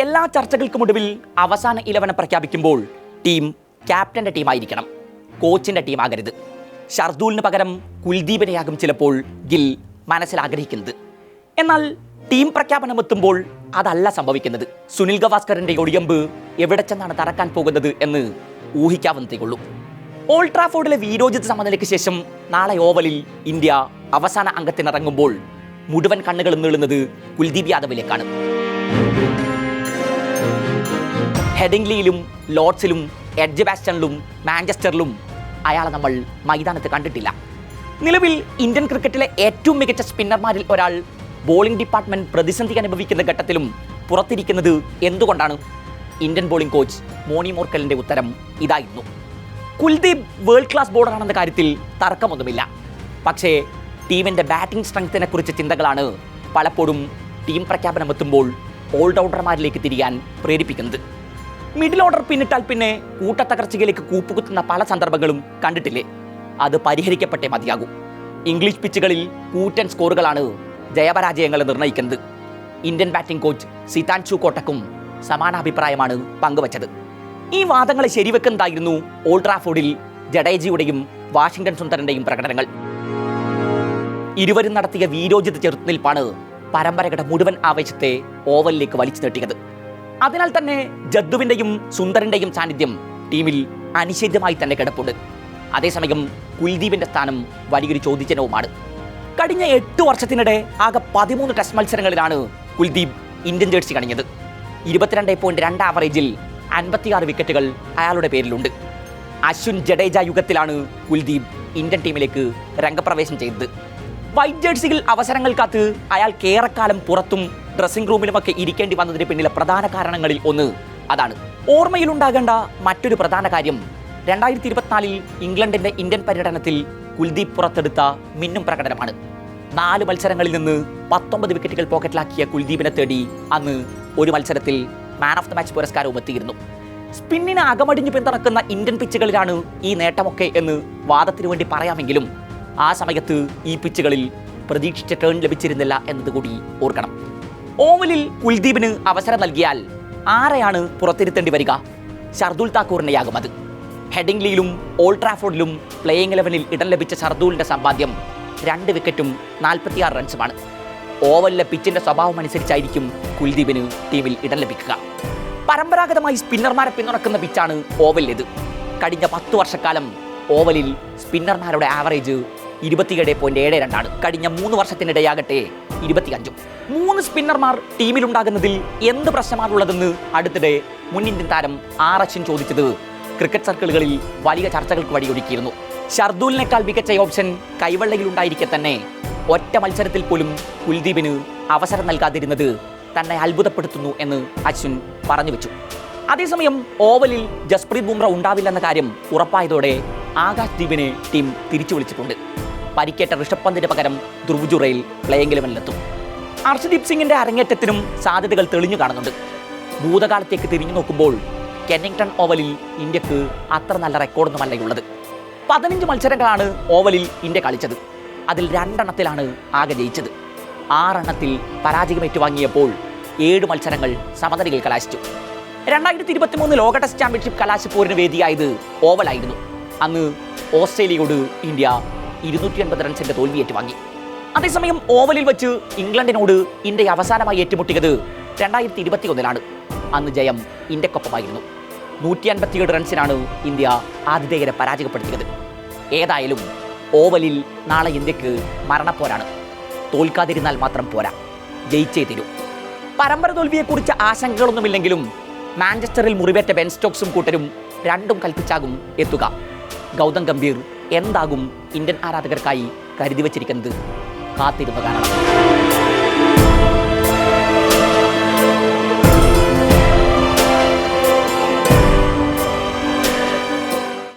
എല്ലാ ചർച്ചകൾക്കും ഒടുവിൽ അവസാന ഇലവനെ പ്രഖ്യാപിക്കുമ്പോൾ ടീം ക്യാപ്റ്റന്റെ ടീമായിരിക്കണം. കോച്ചിന്റെ ടീമാകരുത്. ഷർദൂലിന് പകരം കുൽദീപിനെയാകും ചിലപ്പോൾ ഗിൽ മനസ്സിൽ ആഗ്രഹിക്കുന്നത്. എന്നാൽ ടീം പ്രഖ്യാപനം എത്തുമ്പോൾ അതല്ല സംഭവിക്കുന്നത്. സുനിൽ ഗവാസ്കറിന്റെ ഒടിയമ്പ് എവിടെ ചെന്നാണ് തറക്കാൻ പോകുന്നത് എന്ന് ഊഹിക്കാവുന്നതേയുള്ളൂ. ഓൾഡ് ട്രാഫോർഡിലെ വീരോചിത സമനിലയ്ക്ക് ശേഷം നാളെ ഓവലിൽ ഇന്ത്യ അവസാന അംഗത്തിനിറങ്ങുമ്പോൾ മുഴുവൻ കണ്ണുകളും നീളുന്നത് കുൽദീപ് യാദവിലേക്കാണ്. ഹെഡിംഗ്ലിയിലും ലോർഡ്സിലും എഡ്ജ് ബാസ്റ്റണിലും മാഞ്ചസ്റ്ററിലും അയാളെ നമ്മൾ മൈതാനത്ത് കണ്ടിട്ടില്ല. നിലവിൽ ഇന്ത്യൻ ക്രിക്കറ്റിലെ ഏറ്റവും മികച്ച സ്പിന്നർമാരിൽ ഒരാൾ ബോളിംഗ് ഡിപ്പാർട്ട്മെന്റ് പ്രതിസന്ധി അനുഭവിക്കുന്ന ഘട്ടത്തിലും പുറത്തിരിക്കുന്നത് എന്തുകൊണ്ടാണ്? ഇന്ത്യൻ ബോളിംഗ് കോച്ച് മോണി മോർക്കലിന്റെ ഉത്തരം ഇതായിരുന്നു. കുൽദീപ് വേൾഡ് ക്ലാസ് ബോളറാണെന്ന കാര്യത്തിൽ തർക്കമൊന്നുമില്ല. പക്ഷേ ടീമിന്റെ ബാറ്റിംഗ് സ്ട്രെങ്ത്തിനെ കുറിച്ച് ചിന്തകളാണ് പലപ്പോഴും ടീം പ്രഖ്യാപനം എത്തുമ്പോൾ ഓൾറൗണ്ടർമാരിലേക്ക് തിരിയാൻ പ്രേരിപ്പിക്കുന്നത്. മിഡിൽ ഓർഡർ പിന്നിട്ടാൽ പിന്നെ കൂട്ടത്തകർച്ചയിലേക്ക് കൂപ്പുകുത്തുന്ന പല സന്ദർഭങ്ങളും കണ്ടിട്ടില്ലേ? അത് പരിഹരിക്കപ്പെട്ടേ മതിയാകൂ. ഇംഗ്ലീഷ് പിച്ചുകളിൽ കൂറ്റൻ സ്കോറുകളാണ് ജയപരാജയങ്ങൾ നിർണയിക്കുന്നത് ഇന്ത്യൻ ബാറ്റിംഗ് കോച്ച് സിതാൻഷു കോട്ടക്കും സമാനാഭിപ്രായമാണ് പങ്കുവച്ചത്. ഈ വാദങ്ങളെ ശരിവെക്കുന്നതായിരുന്നു ഓൾഡ് ട്രാഫോർഡിൽ ജഡേജയുടെയും വാഷിംഗ്ടൺ സുന്ദരന്റെയും പ്രകടനങ്ങൾ? ഇരുവരും നടത്തിയ വീരോചിത ചെറുത്തുനിൽപ്പാണ് പരമ്പരയുടെ മുഴുവൻ ആവേശത്തെ ഓവലിലേക്ക് വലിച്ചു നീട്ടിയത്. അതിനാൽ തന്നെ ജദ്ദുവിന്റെയും സുന്ദറിന്റെയും സാന്നിധ്യം ടീമിൽ അനിഷേധ്യമായി തന്നെ കിടപ്പുണ്ട്. അതേസമയം കുൽദീപിന്റെ സ്ഥാനം വലിയൊരു ചോദ്യചിഹ്നവുമാണ്. കഴിഞ്ഞ എട്ട് വർഷത്തിനിടെ ആകെ പതിമൂന്ന് ടെസ്റ്റ് മത്സരങ്ങളിലാണ് കുൽദീപ് ഇന്ത്യൻ ജേഴ്സി കണിഞ്ഞത് ഇരുപത്തിരണ്ട് പോയിന്റ് രണ്ട് ആവറേജിൽ അൻപത്തിയാറ് വിക്കറ്റുകൾ അയാളുടെ പേരിലുണ്ട്. അശ്വിൻ ജഡേജ യുഗത്തിലാണ് കുൽദീപ് ഇന്ത്യൻ ടീമിലേക്ക് രംഗപ്രവേശം ചെയ്തത്. വൈറ്റ് ജേഴ്സിയിൽ അവസരങ്ങൾ കാത്ത് അയാൾ കേറക്കാലം പുറത്തും ഡ്രസ്സിംഗ് റൂമിലുമൊക്കെ ഇരിക്കേണ്ടി വന്നതിന് പിന്നിലെ പ്രധാന കാരണങ്ങളിൽ ഒന്ന് അതാണ്. ഓർമ്മയിലുണ്ടാകേണ്ട മറ്റൊരു പ്രധാന കാര്യം രണ്ടായിരത്തി ഇരുപത്തിനാലിൽ ഇംഗ്ലണ്ടിന്റെ ഇന്ത്യൻ പര്യടനത്തിൽ കുൽദീപ് പുറത്തെടുത്ത മിന്നും പ്രകടനമാണ്. നാല് മത്സരങ്ങളിൽ നിന്ന് പത്തൊമ്പത് വിക്കറ്റുകൾ പോക്കറ്റിലാക്കിയ കുൽദീപിനെ തേടി അന്ന് ഒരു മത്സരത്തിൽ മാൻ ഓഫ് ദ മാച്ച് പുരസ്കാരവും എത്തിയിരുന്നു. സ്പിന്നിനെ അകമടിഞ്ഞു പിന്തുണക്കുന്ന ഇന്ത്യൻ പിച്ചുകളിലാണ് ഈ നേട്ടമൊക്കെ എന്ന് വാദത്തിനു വേണ്ടി പറയാമെങ്കിലും ആ സമയത്ത് ഈ പിച്ചുകളിൽ പ്രതീക്ഷിച്ച ടേൺ ലഭിച്ചിരുന്നില്ല എന്നതുകൂടി ഓർക്കണം. ഓവലിൽ കുൽദീപിന് അവസരം നൽകിയാൽ ആരെയാണ് പുറത്തിരുത്തേണ്ടി വരിക? ഷർദുൽ താക്കൂറിനെയാകും അത്. ഹെഡിംഗ്ലിയിലും ഓൾഡ് ട്രാഫോർഡിലും പ്ലേയിങ് ഇലവനിൽ ഇടം ലഭിച്ച ഷർദൂലിന്റെ സമ്പാദ്യം രണ്ട് വിക്കറ്റും നാൽപ്പത്തിയാറ് റൺസുമാണ് ഓവലിലെ പിച്ചിന്റെ സ്വഭാവം അനുസരിച്ചായിരിക്കും കുൽദീപിന് ടീമിൽ ഇടം ലഭിക്കുക. പരമ്പരാഗതമായി സ്പിന്നർമാരെ പിന്തുണക്കുന്ന പിച്ചാണ് ഓവലിലേത്. കഴിഞ്ഞ പത്ത് വർഷക്കാലം ഓവലിൽ സ്പിന്നർമാരുടെ ആവറേജ് ഇരുപത്തിയേഴ് പോയിന്റ് ഏഴ് രണ്ടാണ്. കഴിഞ്ഞ മൂന്ന് വർഷത്തിനിടെയാകട്ടെ ഇരുപത്തിയഞ്ചും. മൂന്ന് സ്പിന്നർമാർ ടീമിലുണ്ടാകുന്നതിൽ എന്ത് പ്രശ്നമാണുള്ളതെന്ന് അടുത്തിടെ മുൻ ഇന്ത്യൻ താരം ആർ അശ്വിൻ ചോദിച്ചത്. ക്രിക്കറ്റ് സർക്കിളുകളിൽ വലിയ ചർച്ചകൾക്ക് വഴിയൊരുക്കിയിരുന്നു. ഷർദൂലിനേക്കാൾ മികച്ച ഓപ്ഷൻ കൈവെള്ളയിലുണ്ടായിരിക്കെ തന്നെ. ഒറ്റ മത്സരത്തിൽ പോലും കുൽദീപിന് അവസരം നൽകാതിരുന്നത് തന്നെ അത്ഭുതപ്പെടുത്തുന്നു എന്ന് അശ്വിൻ പറഞ്ഞു വെച്ചു. അതേസമയം ഓവലിൽ ജസ്പ്രീത് ബുംറ ഉണ്ടാവില്ലെന്ന കാര്യം ഉറപ്പായതോടെ ആകാശ് ദീപിനെ ടീം തിരിച്ചു വിളിച്ചിട്ടുണ്ട്. പരിക്കേറ്റ ഋഷഭ് പന്തിന് പകരം ധ്രുവുജുറയിൽ പ്ലേയിങ് ഇലവനിലെത്തും അർഷദീപ് സിംഗിന്റെ അരങ്ങേറ്റത്തിനും സാധ്യതകൾ തെളിഞ്ഞു കാണുന്നുണ്ട്. ഭൂതകാലത്തേക്ക് തിരിഞ്ഞു നോക്കുമ്പോൾ കെന്നിങ്ടൺ ഓവലിൽ ഇന്ത്യയ്ക്ക് അത്ര നല്ല റെക്കോർഡൊന്നുമല്ലയുള്ളത് പതിനഞ്ച് മത്സരങ്ങളാണ് ഓവലിൽ ഇന്ത്യ കളിച്ചത്. അതിൽ രണ്ടെണ്ണത്തിലാണ് ആകെ ജയിച്ചത്. ആറെണ്ണത്തിൽ പരാജയം ഏറ്റുവാങ്ങിയപ്പോൾ ഏഴ് മത്സരങ്ങൾ സമനിലയിൽ കലാശിച്ചു. രണ്ടായിരത്തി ഇരുപത്തി മൂന്ന് ലോക ടെസ്റ്റ് ചാമ്പ്യൻഷിപ്പ് കലാശിപ്പോരിന് വേദിയായത് ഓവലായിരുന്നു. അന്ന് ഓസ്ട്രേലിയയോട് ഇന്ത്യ ഇരുന്നൂറ്റി അൻപത് റൺസിന്റെ തോൽവി ഏറ്റുവാങ്ങി അതേസമയം ഓവലിൽ വെച്ച് ഇംഗ്ലണ്ടിനോട് ഇന്ത്യ അവസാനമായി ഏറ്റുമുട്ടിയത് രണ്ടായിരത്തി ഇരുപത്തി ഒന്നിലാണ് അന്ന് ജയം ഇന്ത്യക്കൊപ്പമായിരുന്നു. നൂറ്റി അൻപത്തിയേഴ് റൺസിനാണ് ഇന്ത്യ ആതിഥേയരെ പരാജയപ്പെടുത്തിയത്. ഏതായാലും ഓവലിൽ നാളെ ഇന്ത്യയ്ക്ക് മരണപ്പോരാണ്. തോൽക്കാതിരുന്നാൽ മാത്രം പോരാ. ജയിച്ചേ തീരൂ. പരമ്പര തോൽവിയെക്കുറിച്ച് ആശങ്കകളൊന്നുമില്ലെങ്കിലും മാഞ്ചസ്റ്ററിൽ മുറിവേറ്റ ബെൻ സ്റ്റോക്സും കൂട്ടരും രണ്ടും കൽപ്പിച്ചാകും എത്തുക. ഗൗതം ഗംഭീർ എന്താകും ഇന്ത്യൻ ആരാധകർക്കായി കരുതി വച്ചിരിക്കുന്നത്? കാത്തിരുന്ന് കാണണം